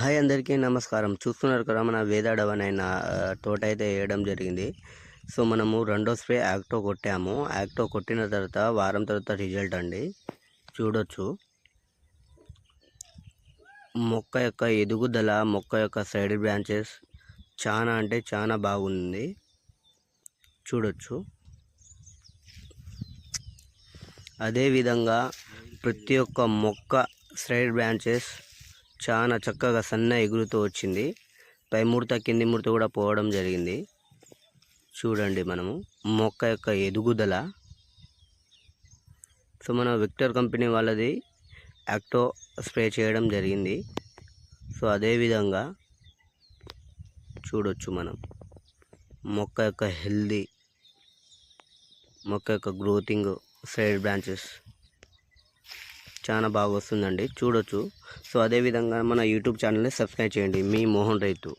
Hi అందరికీ నమస్కారం. చూస్తున్నారు కదా మన వేదాడవనైన తోట అయితే వేయడం జరిగింది. సో మనము రెండో స్ప్రే యాక్టో కొట్టాము. యాక్టో కొట్టిన తర్వాత వారం తర్వాత రిజల్ట్ అండి. చూడొచ్చు. మొక్క యొక్క ఎదుగుదల మొక్క యొక్క సైడ్ బ్రాంచెస్ చాలా అంటే చాలా బాగుంది. చూడొచ్చు. అదేవిధంగా ప్రతి ఒక్క మొక్క సైడ్ బ్రాంచెస్ చాలా చక్కగా సన్న ఎగురుతూ వచ్చింది. పై ముడత కింది ముడత కూడా పోవడం జరిగింది. చూడండి మనము మొక్క యొక్క ఎదుగుదల. సో మన విక్టర్ కంపెనీ వాళ్ళది యాక్టో స్ప్రే చేయడం జరిగింది. సో అదేవిధంగా చూడొచ్చు మనం మొక్క యొక్క హెల్దీ మొక్క యొక్క గ్రోతింగ్ సైడ్ బ్రాంచెస్. చాలా బాగా వస్తుందండి చూడొచ్చు. సో అదేవిధంగా మన యూట్యూబ్ ఛానల్ని సబ్స్క్రైబ్ చేయండి. మీ మోహన్ రైతు.